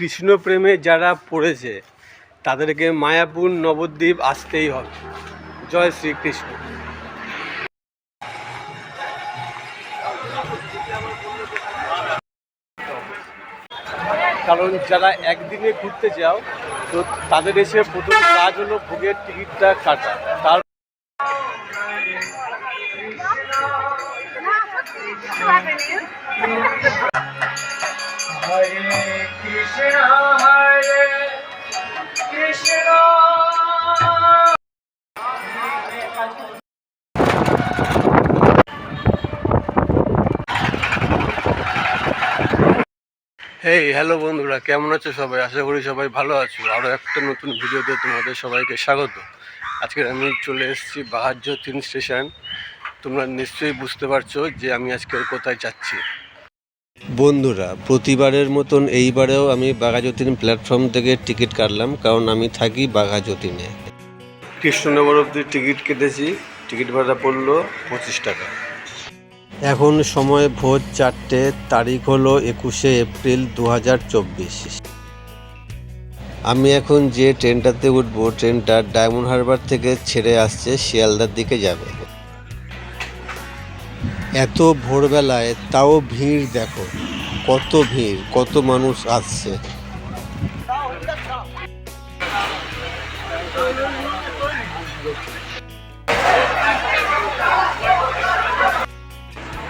কৃষ্ণ প্রেমে যারা পড়েছে, তাদেরকে মায়াপুর নবদ্বীপ আসতেই হবে। জয় শ্রীকৃষ্ণ। কারণ যারা একদিনে ঘুরতে যাও, তো তাদের এসে প্রথম কাজ হলো ভোগের টিকিটটা কাটা। তার হেই হ্যালো বন্ধুরা, কেমন আছো সবাই? আশা করি সবাই ভালো আছো। আরও একটা নতুন ভিডিওতে তোমাদের সবাইকে স্বাগত। আজকে আমি চলে এসেছি বাহার্য তিন স্টেশন তোমরা নিশ্চয়ই বুঝতে পারছ যে আমি আজকের কোথায় যাচ্ছি। বন্ধুরা প্রতিবারের মতন এইবারেও আমি বাঘাযতীন প্ল্যাটফর্ম থেকে টিকিট কাটলাম কারণ আমি থাকি বাঘাযতীনে কৃষ্ণনগর অব্দি টিকিট কেটেছি টিকিট ভাড়া পড়ল পঁচিশ টাকা। এখন সময় ভোর চারটে তারিখ হলো একুশে এপ্রিল দু হাজার চব্বিশ। আমি এখন যে ট্রেনটাতে উঠবো ট্রেনটা ডায়মন্ড হারবার থেকে ছেড়ে আসছে শিয়ালদার দিকে যাবে। এত ভোরবেলায় তাও ভিড় দেখো, কত ভিড়, কত মানুষ আসছে।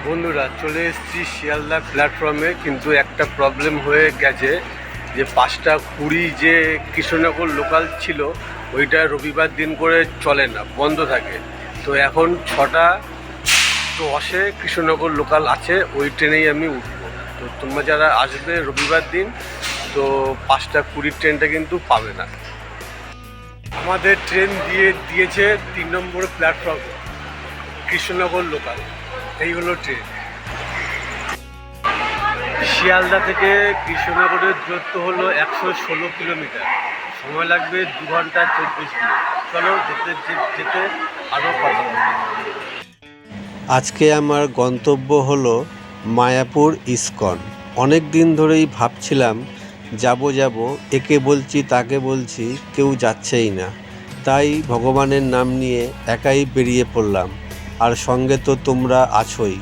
বন্ধুরা, চলে এসেছি শিয়ালদা প্ল্যাটফর্মে, কিন্তু একটা প্রবলেম হয়ে গেছে যে পাঁচটা কুড়ি যে কৃষ্ণনগর লোকাল ছিল, ওইটা রবিবার দিন করে চলে না, বন্ধ থাকে। তো এখন ছটা দশে কৃষ্ণনগর লোকাল আছে, ওই ট্রেনেই আমি উঠবো। তো তোমরা যারা আসবে রবিবার দিন, তো পাঁচটা কুড়ির ট্রেনটা কিন্তু পাবে না। আমাদের ট্রেন দিয়ে দিয়েছে তিন নম্বর প্ল্যাটফর্মে কৃষ্ণনগর লোকাল এই হলো ট্রেন। শিয়ালদা থেকে কৃষ্ণনগরের দূরত্ব হলো একশো ষোলো কিলোমিটার। সময় লাগবে দু ঘণ্টা চব্বিশ মিনিট। চলো যেতে যেতে আরও কথা। আজকে আমার গন্তব্য হলো মায়াপুর ইস্কন। অনেক দিন ধরেই ভাবছিলাম, যাব যাব, একে বলছি, তাকে বলছি, কেউ যাচ্ছেই না। তাই ভগবানের নাম নিয়ে একাই বেরিয়ে পড়লাম। আর সঙ্গে তো তোমরা আছোই।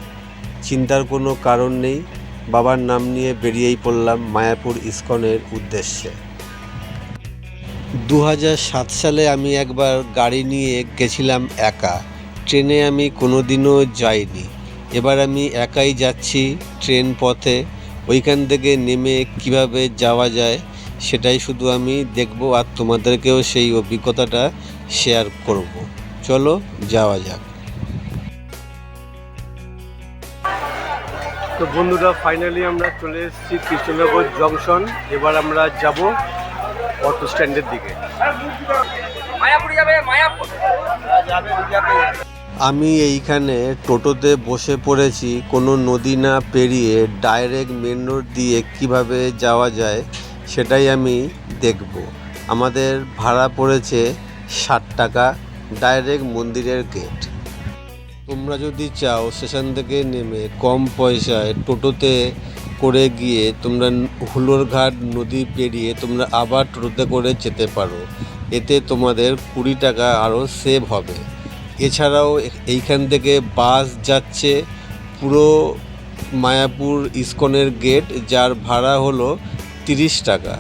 চিন্তার কোনো কারণ নেই, বাবার নাম নিয়ে বেরিয়েই পড়লাম মায়াপুর ইস্কনের উদ্দেশ্যে। দু সালে আমি একবার গাড়ি নিয়ে গেছিলাম একা। ট্রেনে আমি কোনোদিনও যাইনি। এবার আমি একাই যাচ্ছি ট্রেন পথে। ওইখান থেকে নেমে কীভাবে যাওয়া যায় সেটাই শুধু আমি দেখব আর তোমাদেরকেও সেই অভিজ্ঞতাটা শেয়ার করব। চলো যাওয়া যাক। তো বন্ধুরা ফাইনালি আমরা চলে এসেছি কৃষ্ণনগর জংশন এবার আমরা যাব অটো স্ট্যান্ডের দিকে। মায়াপুর যাবে মায়াপুর। আমি এইখানে টোটোতে বসে পড়েছি, কোনো নদী না পেরিয়ে ডাইরেক্ট মেন রোড দিয়ে কীভাবে যাওয়া যায় সেটাই আমি দেখব। আমাদের ভাড়া পড়েছে ষাট টাকা ডাইরেক্ট মন্দিরের গেট তোমরা যদি চাও স্টেশন থেকে নেমে কম পয়সায় টোটোতে করে গিয়ে তোমরা হুলোরঘাট নদী পেরিয়ে তোমরা আবার টোটোতে করে যেতে পারো। এতে তোমাদের কুড়ি টাকা আরও সেভ হবে। এছাড়াও এইখান থেকে বাস যাচ্ছে পুরো মায়াপুর ইস্কনের গেট, যার ভাড়া হলো তিরিশ টাকা।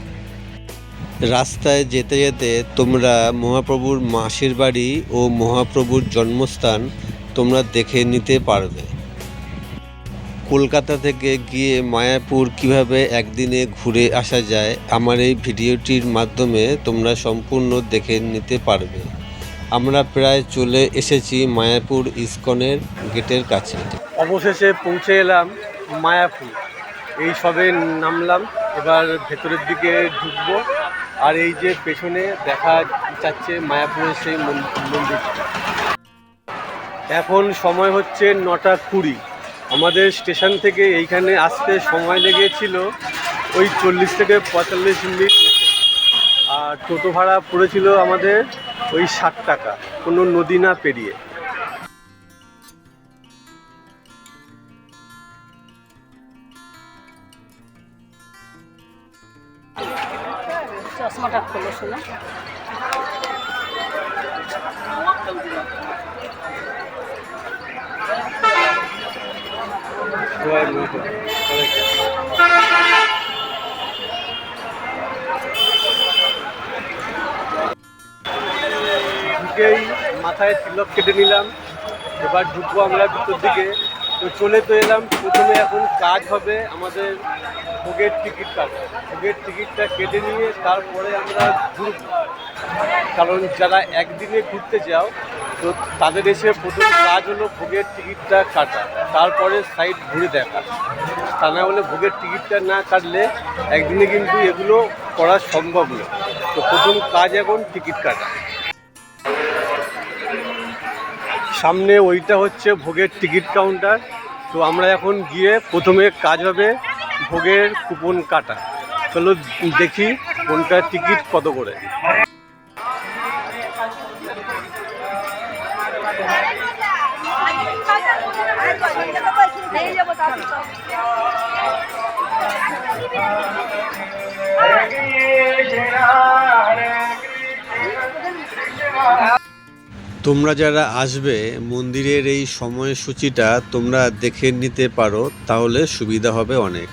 রাস্তায় যেতে যেতে তোমরা মহাপ্রভুর মাসির বাড়ি ও মহাপ্রভুর জন্মস্থান তোমরা দেখে নিতে পারবে। কলকাতা থেকে গিয়ে মায়াপুর কীভাবে একদিনে ঘুরে আসা যায়, আমার এই ভিডিওটির মাধ্যমে তোমরা সম্পূর্ণ দেখে নিতে পারবে। আমরা প্রায় চলে এসেছি মায়াপুর ইস্কনের গেটের কাছে। অবশেষে পৌঁছে এলাম মায়াপুর। এই সবে নামলাম, এবার ভেতরের দিকে ঢুকবো। আর এই যে পেছনে দেখা যাচ্ছে মায়াপুরের সেই মন- মন্দিরটা। এখন সময় হচ্ছে নটা কুড়ি। আমাদের স্টেশন থেকে এইখানে আসতে সময় লেগেছিল ওই চল্লিশ থেকে পঁয়তাল্লিশ মিনিট। আর টোটো ভাড়া পড়েছিল আমাদের ওই ষাট টাকা কোনো নদী না পেরিয়ে। চশমাটা খোলো শোনা। ঢুকেই মাথায় তিলক কেটে নিলাম, এবার ঢুকবো আমরা ভিতর দিকে। তো চলে তো এলাম, প্রথমে এখন কাজ হবে আমাদের ভোগের টিকিট কাটা ভোগের টিকিটটা কেটে নিয়ে তারপরে আমরা ঘুরব। কারণ যারা একদিনে ঘুরতে যাও, তো তাদের এসে প্রথম কাজ হলো ভোগের টিকিটটা কাটা। তারপরে সাইড ঘুরে দেখা। তা না হলে ভোগের টিকিটটা না কাটলে একদিনে কিন্তু এগুলো করা সম্ভব নয়। তো প্রথম কাজ এখন টিকিট কাটা। সামনে ওইটা হচ্ছে ভোগের টিকিট কাউন্টার। তো আমরা এখন গিয়ে প্রথমে কাজ হবে ভোগের কুপন কাটা। চলো দেখি কোনটার টিকিট কত করে। তোমরা যারা আসবে, মন্দিরের এই সময়সূচিটা তোমরা দেখে নিতে পারো, তাহলে সুবিধা হবে অনেক।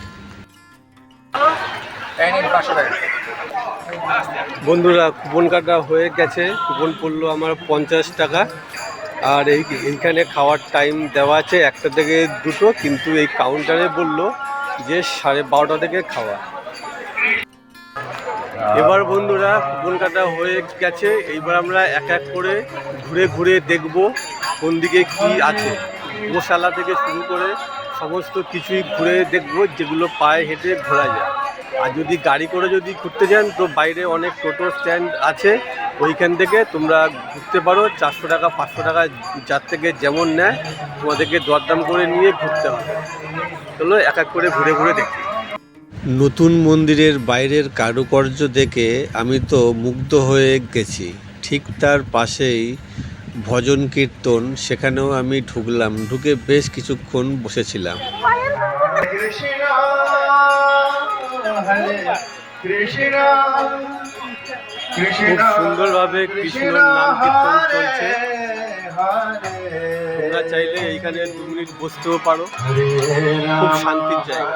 বন্ধুরা, কুপন কাটা হয়ে গেছে। কুপন পড়ল আমার পঞ্চাশ টাকা। আর এই এইখানে খাওয়ার টাইম দেওয়া আছে একটা থেকে দুটো, কিন্তু এই কাউন্টারে বলল যে সাড়ে বারোটা থেকে খাওয়া। এবার বন্ধুরা কাটা হয়ে গেছে। এইবার আমরা এক এক করে ঘুরে ঘুরে দেখব কোন দিকে কি আছে। গোশালা থেকে শুরু করে সমস্ত কিছুই ঘুরে দেখব, যেগুলো পায়ে হেঁটে ঘোরা যায়। আর যদি গাড়ি করে যদি ঘুরতে যান, তো বাইরে অনেক টোটো স্ট্যান্ড আছে। ওইখান থেকে তোমরা ঘুরতে পারো। চারশো টাকা, পাঁচশো টাকা যার থেকে যেমন নেয়, তোমাদেরকে দরদাম করে নিয়ে ঘুরতে হবে। চলো এক এক করে ঘুরে ঘুরে দেখি। নতুন মন্দিরের বাইরের কারুকার্য দেখে আমি তো মুগ্ধ হয়ে গেছি। ঠিক তার পাশেই ভজন কীর্তন, সেখানেও আমি ঢুকলাম। ঢুকে বেশ কিছুক্ষণ বসেছিলাম। খুব সুন্দরভাবে কৃষ্ণর নাম কীর্তন চলছে। তোমরা চাইলে এইখানে দু মিনিট বসতেও পারো। খুব শান্তির জায়গা।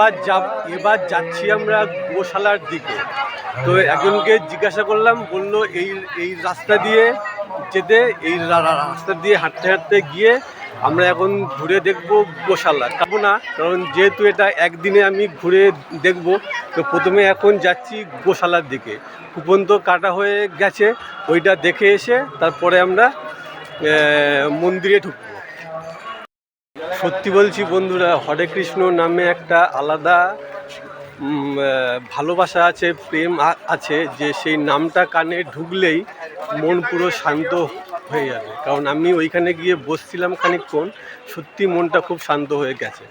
এবার যাব এবার যাচ্ছি আমরা গোশালার দিকে। তো একজনকে জিজ্ঞাসা করলাম, বলল, এই এই রাস্তা দিয়ে যেতে, এই রাস্তা দিয়ে হাঁটতে হাঁটতে গিয়ে আমরা এখন ঘুরে দেখব গোশালা। যাব না, কারণ যেহেতু এটা একদিনে আমি ঘুরে দেখব, তো প্রথমে এখন যাচ্ছি গোশালার দিকে। কুপন তো কাটা হয়ে গেছে, ওইটা দেখে এসে তারপরে আমরা মন্দিরে ঢুকবো। সত্যি বলছি বন্ধুরা, হরে কৃষ্ণ নামে একটা আলাদা ভালোবাসা আছে, প্রেম আছে, যে সেই নামটা কানে ঢুকলেই মন পুরো শান্ত হয়ে যাবে। কারণ আমি ওইখানে গিয়ে বসছিলাম খানিকক্ষণ, সত্যি মনটা খুব শান্ত হয়ে গেছে।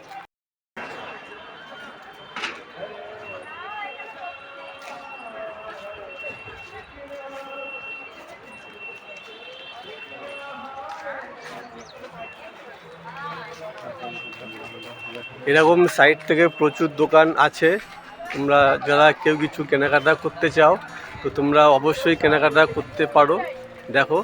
এরকম সাইড থেকে প্রচুর দোকান আছে। তোমরা, যারা কেউ কিছু কেনাকাটা করতে চাও, তো তোমরা অবশ্যই কেনাকাটা করতে পারো। দেখো।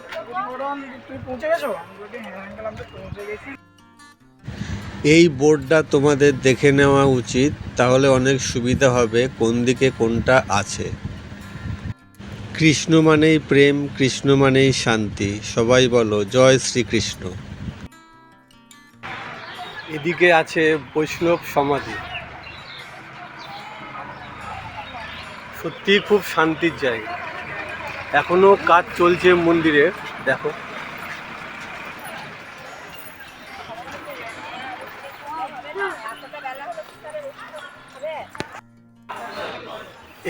এই বোর্ডটা তোমাদের দেখে নেওয়া উচিত। তাহলে অনেক সুবিধা হবে কোন দিকে কোনটা আছে। কৃষ্ণ মানেই প্রেম, কৃষ্ণ মানেই শান্তি। সবাই বলো, জয় শ্রীকৃষ্ণ। এদিকে আছে বৈষ্ণব সমাধি। সত্যি খুব শান্তির জায়গা। এখনও কাজ চলছে মন্দিরে, দেখো।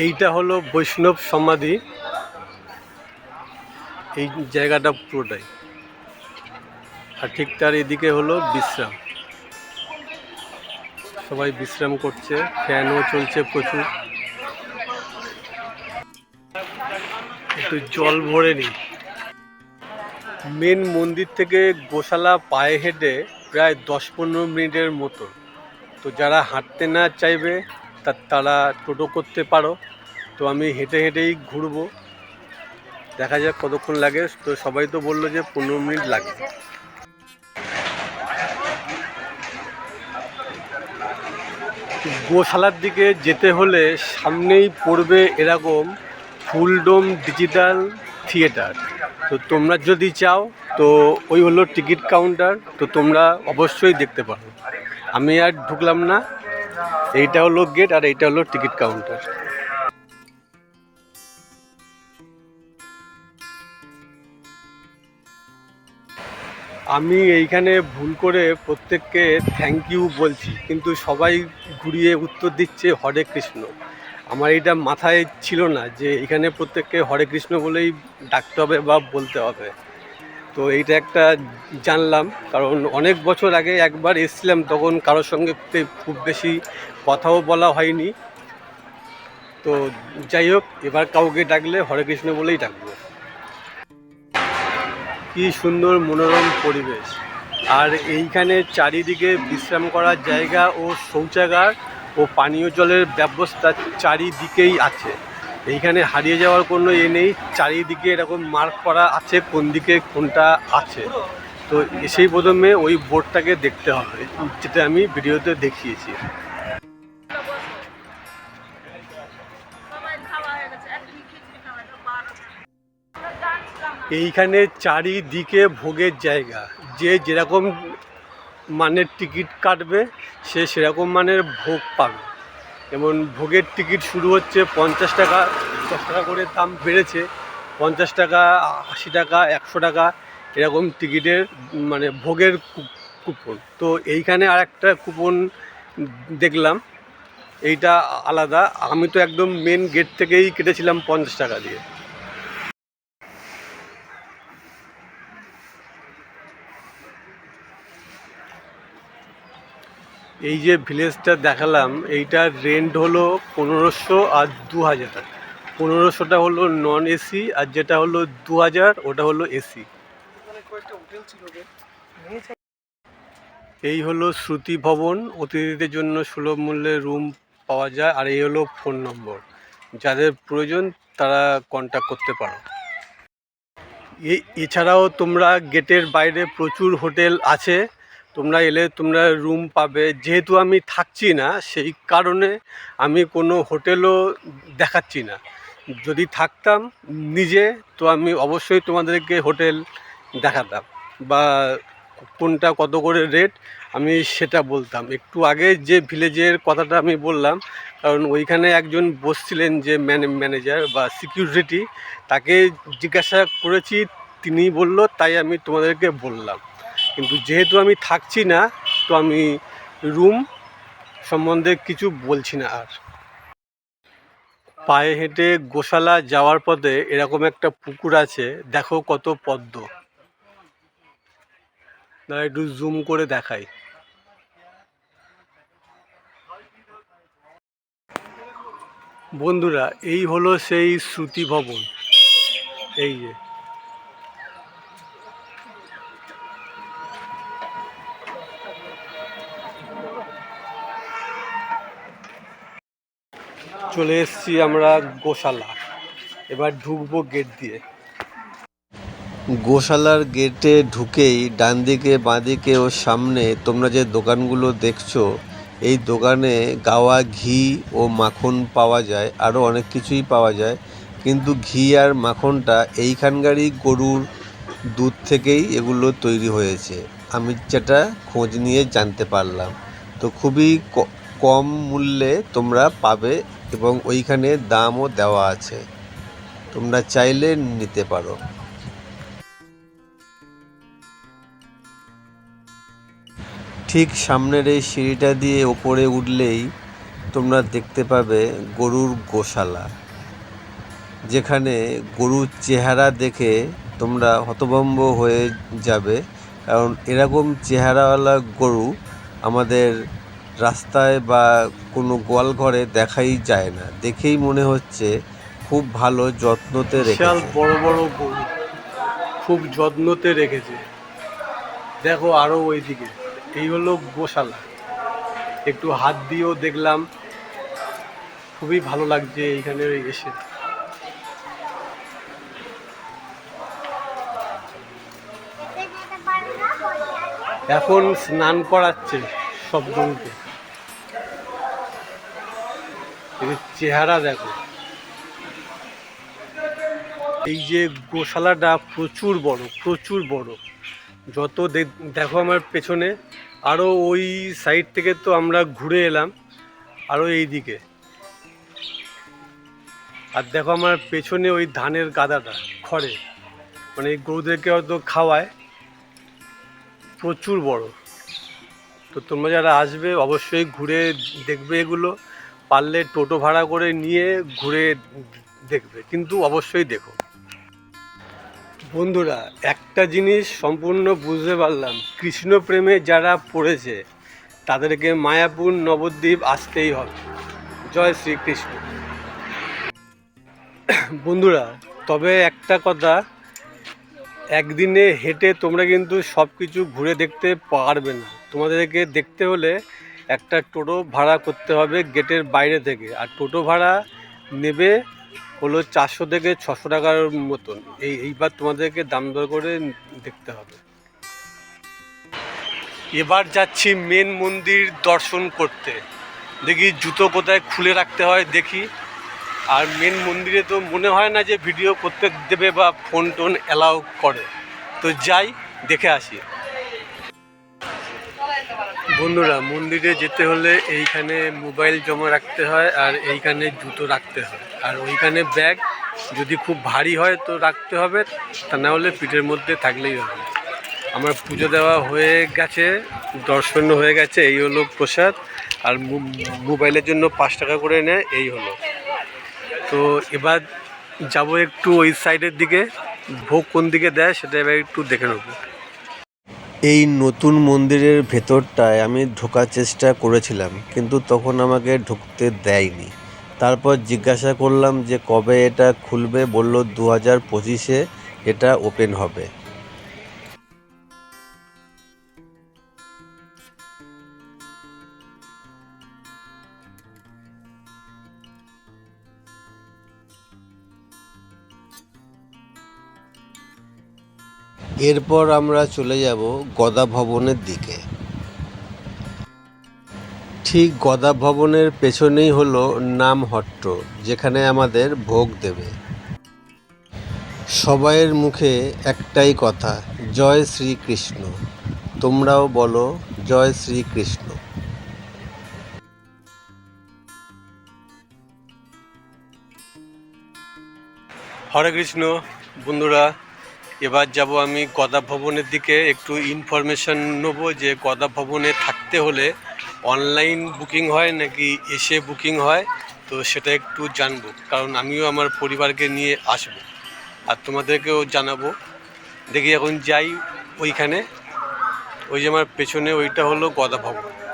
এইটা হলো বৈষ্ণব সমাধি। এই জায়গাটা পুরোটাই। আর ঠিক তার এদিকে হলো বিশ্রাম। সবাই বিশ্রাম করছে, ফ্যানও চলছে প্রচুর। একটু জল ভরে নিই। মেন মন্দির থেকে গোশালা পায়ে হেঁটে প্রায় দশ পনেরো মিনিটের মতো। তো যারা হাঁটতে না চাইবে তারা টোটো করতে পারো। তো আমি হেঁটে হেঁটেই ঘুরবো। দেখা যাক কতক্ষণ লাগে। তো সবাই তো বলল যে পনেরো মিনিট লাগে। গোশালার দিকে যেতে হলে সামনেই পড়বে এরকম ফুলডোম ডিজিটাল থিয়েটার। তো তোমরা যদি চাও, তো ওই হলো টিকিট কাউন্টার, তো তোমরা অবশ্যই দেখতে পারো। আমি আর ঢুকলাম না, এইটা হলো গেট আর এইটা হলো টিকিট কাউন্টার। আমি এইখানে ভুল করে প্রত্যেককে থ্যাংক ইউ বলছি, কিন্তু সবাই ঘুরিয়ে উত্তর দিচ্ছে হরে কৃষ্ণ। আমার এটা মাথায় ছিল না যে এখানে প্রত্যেককে হরে কৃষ্ণ বলেই ডাকতে হবে বা বলতে হবে। তো এইটা একটা জানলাম, কারণ অনেক বছর আগে একবার এসছিলাম, তখন কারোর সঙ্গে খুব বেশি কথাও বলা হয়নি। তো যাই হোক, এবার কাউকে ডাকলে হরে কৃষ্ণ বলেই ডাকবো। কি সুন্দর মনোরম পরিবেশ। আর এইখানে চারিদিকে বিশ্রাম করার জায়গা ও শৌচাগার ও পানীয় জলের ব্যবস্থা চারিদিকেই আছে। এইখানে হারিয়ে যাওয়ার কোনো এ নেই, চারিদিকে এরকম মার্ক করা আছে কোন দিকে কোনটা আছে। তো এসেই প্রথমে ওই বোর্ডটাকে দেখতে হবে, যেটা আমি ভিডিওতে দেখিয়েছি। এইখানে চারিদিকে ভোগের জায়গা। যে যেরকম মানের টিকিট কাটবে, সে সেরকম মানের ভোগ পাবে। যেমন ভোগের টিকিট শুরু হচ্ছে পঞ্চাশ টাকা, দশ টাকা করে দাম বেড়েছে। পঞ্চাশ টাকা, আশি টাকা, একশো টাকা এরকম টিকিটের মানে ভোগের কুপন। তো এইখানে আর একটা কুপন দেখলাম, এইটা আলাদা। আমি তো একদম মেন গেট থেকেই কেটেছিলাম পঞ্চাশ টাকা দিয়ে। এই যে ভিলেজটা দেখালাম, এইটার রেন্ট হলো পনেরোশো আর দু হাজার পনেরোশোটা হলো নন এসি আর যেটা হলো দু হাজার, ওটা হলো এসি এই হলো শ্রুতি ভবন, অতিথিদের জন্য সুলভ মূল্যে রুম পাওয়া যায়, আর এই হলো ফোন নম্বর যাদের প্রয়োজন, তারা কন্ট্যাক্ট করতে পারো। এছাড়াও তোমরা গেটের বাইরে প্রচুর হোটেল আছে। তোমরা এলে তোমরা রুম পাবে। যেহেতু আমি থাকছি না, সেই কারণে আমি কোনো হোটেলও দেখাচ্ছি না। যদি থাকতাম নিজে, তো আমি অবশ্যই তোমাদেরকে হোটেল দেখাতাম। বা কোনটা কত করে রেট আমি সেটা বলতাম। একটু আগে যে ভিলেজের কথাটা আমি বললাম, কারণ ওইখানে একজন বসছিলেন যে ম্যানে ম্যানেজার বা সিকিউরিটি তাকে জিজ্ঞাসা করেছি, তিনি বলল, তাই আমি তোমাদেরকে বললাম। কিন্তু যেহেতু আমি থাকছি না, তো আমি রুম সম্বন্ধে কিছু বলছি না আর। পায়ে হেঁটে গোশালা যাওয়ার পথে এরকম একটা পুকুর আছে, দেখো কত পদ্ম। দাঁড়া, একটু জুম করে দেখাই। বন্ধুরা, এই হলো সেই শ্রুতি ভবন। এই যে। চলে এসেছি আমরা গোশালা। এবার ঢুকবো গেট দিয়ে। গোশালার গেটে ঢুকেই ডান দিকে বাঁ দিকে ও সামনে তোমরা যে দোকানগুলো দেখছ, এই দোকানে গাওয়া ঘি ও মাখন পাওয়া যায় আরও অনেক কিছুই পাওয়া যায়। কিন্তু ঘি আর মাখনটা এইখানকারই গরুর দুধ থেকেই এগুলো তৈরি হয়েছে। আমি যেটা খোঁজ নিয়ে জানতে পারলাম। তো খুবই কম মূল্যে তোমরা পাবে এবং ওইখানে দামও দেওয়া আছে। তোমরা চাইলে নিতে পারো। ঠিক সামনের এই সিঁড়িটা দিয়ে ওপরে উঠলেই তোমরা দেখতে পাবে গরুর গোশালা, যেখানে গরুর চেহারা দেখে তোমরা হতভম্ব হয়ে যাবে। কারণ এরকম চেহারাওয়ালা গরু আমাদের রাস্তায় বা কোনো গোয়াল ঘরে দেখাই যায় না। দেখেই মনে হচ্ছে খুব ভালো যত্নতে বিশাল রেখেছে বড় বড় গরু খুব যত্নতে রেখেছে। দেখো আরও ওইদিকে। এই হলো গোশালা। একটু হাত দিয়েও দেখলাম। খুবই ভালো লাগছে এইখানে এসে। এখন স্নান করাচ্ছে সব গরুকে চেহারা দেখো। এই যে গোশালাটা প্রচুর বড় প্রচুর বড়। যত দেখো আমার পেছনে আরও ওই সাইড থেকে তো আমরা ঘুরে এলাম আরও এই দিকে আর দেখো আমার পেছনে ওই ধানের গাদাটা, খড়ে। মানে গরুদেরকে হয়তো খাওয়ায়। প্রচুর বড়। তো তোমরা যারা আসবে, অবশ্যই ঘুরে দেখবে এগুলো। পারলে টোটো ভাড়া করে নিয়ে ঘুরে দেখবে, কিন্তু অবশ্যই দেখো। বন্ধুরা, একটা জিনিস সম্পূর্ণ বুঝতে পারলাম। কৃষ্ণ প্রেমে যারা পড়েছে, তাদেরকে মায়াপুর নবদ্বীপ আসতেই হবে। জয় শ্রীকৃষ্ণ। বন্ধুরা, তবে একটা কথা, একদিনে হেঁটে তোমরা কিন্তু সব কিছু ঘুরে দেখতে পারবে না। তোমাদেরকে দেখতে হলে একটা টোটো ভাড়া করতে হবে গেটের বাইরে থেকে। আর টোটো ভাড়া নেবে হলো চারশো থেকে ছশো টাকার মতন। এই, এইবার তোমাদেরকে দাম দর করে দেখতে হবে। এবার যাচ্ছি মেন মন্দির দর্শন করতে। দেখি জুতো কোথায় খুলে রাখতে হয়, দেখি। আর মেন মন্দিরে তো মনে হয় না যে ভিডিও করতে দেবে বা ফোন টোন অ্যালাউ করে। তো যাই, দেখে আসি। বন্ধুরা, মন্দিরে যেতে হলে এইখানে মোবাইল জমা রাখতে হয় আর এইখানে জুতো রাখতে হয়। আর ওইখানে ব্যাগ যদি খুব ভারী হয় তো রাখতে হবে, তা না হলে পিঠের মধ্যে থাকলেই হবে। আমার পুজো দেওয়া হয়ে গেছে, দর্শন হয়ে গেছে, এই হলো প্রসাদ। আর মোবাইলের জন্য পাঁচ টাকা করে নেয় এই হলো। তো এবার যাব একটু ওই সাইডের দিকে, ভোগ কোন দিকে দেয় সেটা এবার একটু দেখে নেব। এই নতুন মন্দিরের ভেতরটায় আমি ঢোকার চেষ্টা করেছিলাম, কিন্তু তখন আমাকে ঢুকতে দেয়নি। তারপর জিজ্ঞাসা করলাম যে কবে এটা খুলবে, বলল দু হাজার পঁচিশে এটা ওপেন হবে। এরপর আমরা চলে যাব গদা ভবনের দিকে। ঠিক গদা ভবনের পেছনেই হলো নামহট্ট, যেখানে আমাদের ভোগ দেবে। সবাইয়ের মুখে একটাই কথা, জয় শ্রীকৃষ্ণ। তোমরাও বলো, জয় শ্রীকৃষ্ণ। হরে কৃষ্ণ, বন্ধুরা এবার যাব আমি গদা ভবনের দিকে, একটু ইনফরমেশন নেব যে গদা ভবনে থাকতে হলে অনলাইন বুকিং হয় নাকি এসে বুকিং হয়, তো সেটা একটু জানব। কারণ আমিও আমার পরিবারকে নিয়ে আসব আর তোমাদেরকেও জানাব। দেখি এখন যাই ওইখানে। ওই যে আমার পেছনে ওইটা হলো গদা ভবন।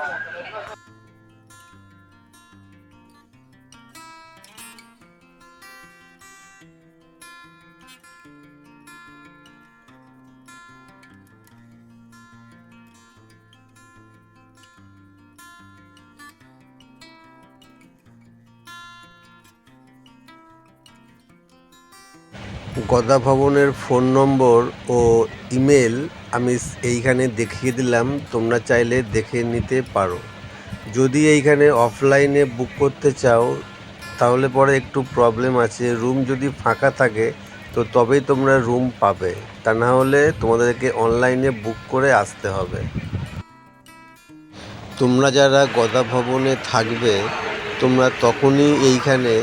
গদা ভবনের ফোন নম্বর ও ইমেল আমি এইখানে দেখিয়ে দিলাম, তোমরা চাইলে দেখে নিতে পারো। যদি এইখানে অফলাইনে বুক করতে চাও, তাহলে পরে একটু প্রবলেম আছে। রুম যদি ফাঁকা থাকে, তো তবেই তোমরা রুম পাবে। তা না হলে তোমাদেরকে অনলাইনে বুক করে আসতে হবে। তোমরা যারা গদা ভবনে থাকবে, তোমরা তখনই এইখানে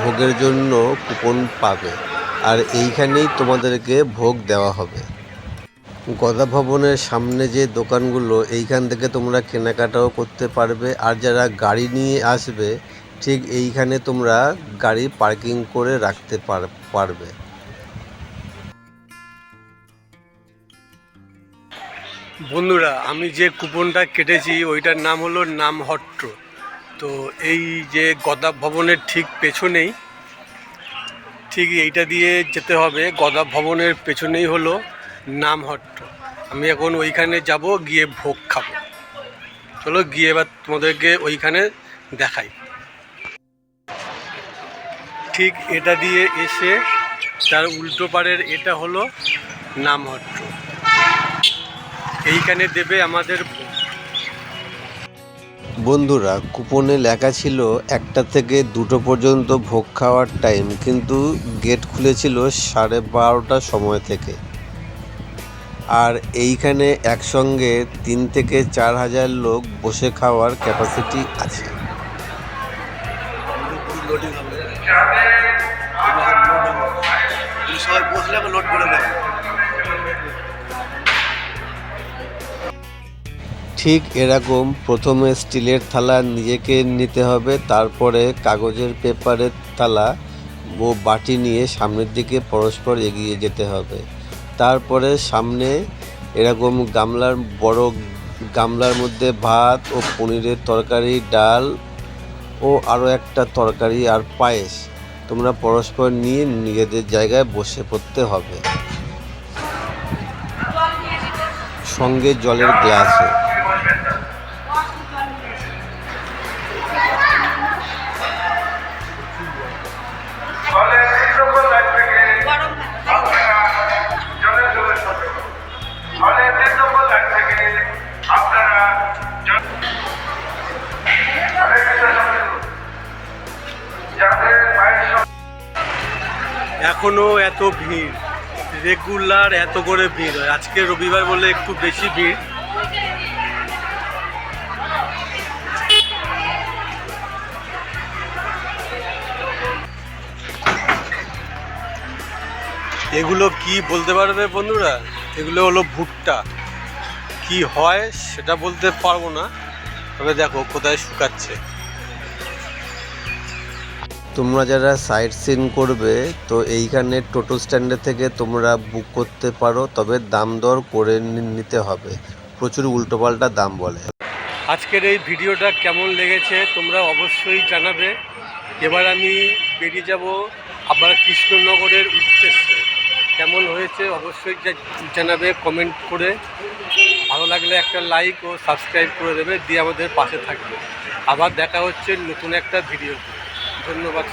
ভোগের জন্য কুপন পাবে। আর এইখানেই তোমাদেরকে ভোগ দেওয়া হবে। গদা ভবনের সামনে যে দোকানগুলো, এইখান থেকে তোমরা কেনাকাটাও করতে পারবে। আর যারা গাড়ি নিয়ে আসবে, ঠিক এইখানে তোমরা গাড়ি পার্কিং করে রাখতে পারবে। বন্ধুরা, আমি যে কুপনটা কেটেছি, ওইটার নাম হলো নামহট্ট। তো এই যে গদা ভবনের ঠিক পেছনেই ঠিক এইটা দিয়ে যেতে হবে। গদা ভবনের পেছনেই হলো নামহট্ট। আমি এখন ওইখানে যাব, গিয়ে ভোগ খাব। চলো গিয়ে এবার তোমাদেরকে ওইখানে দেখাই। ঠিক এটা দিয়ে এসে তার উল্টো পাড়ের এটা হলো নামহট্ট। এইখানে দেবে আমাদের ভোগ বন্ধুরা, কুপনে লেখা ছিল একটা থেকে দুটো পর্যন্ত ভোগ খাওয়ার টাইম কিন্তু গেট খুলেছিল সাড়ে বারোটার সময় থেকে। আর এইখানে একসঙ্গে তিন থেকে চার হাজার লোক বসে খাওয়ার ক্যাপাসিটি আছে। লোড করে ঠিক এরকম প্রথমে স্টিলের থালা নিজেকে নিতে হবে, তারপরে কাগজের পেপারের থালা ও বাটি নিয়ে সামনের দিকে পরস্পর এগিয়ে যেতে হবে। তারপরে সামনে এরকম গামলার, বড় গামলার মধ্যে ভাত ও পনিরের তরকারি, ডাল ও আরও একটা তরকারি আর পায়েস তোমরা পরস্পর নিয়ে নিজেদের জায়গায় বসে পড়তে হবে। সঙ্গে জলের গ্লাসও। এখনও এত ভিড় রেগুলার এত করে ভিড় হয়। আজকে রবিবার বলে একটু বেশি ভিড়। এগুলো কি বলতে পারবে বন্ধুরা? এগুলো হলো ভুট্টা। কি হয় সেটা বলতে পারব না, তবে দেখো কোথায় শুকাচ্ছে। তোমরা যারা সাইট সিন করবে, তো এইখানে টোটো স্ট্যান্ডে থেকে তোমরা বুক করতে পারো, তবে দাম দর করে নিতে হবে। প্রচুর উল্টোপাল্টা দাম বলে। আজকের এই ভিডিওটা কেমন লেগেছে তোমরা অবশ্যই জানাবে। এবার আমি বেরিয়ে যাব আবার কৃষ্ণনগরের উদ্দেশ্যে। কেমন হয়েছে অবশ্যই জানাবে কমেন্ট করে। ভালো লাগলে একটা লাইক ও সাবস্ক্রাইব করে দেবে, দিয়ে আমাদের পাশে থাকবে। আবার দেখা হচ্ছে নতুন একটা ভিডিও ধন্যবাদ।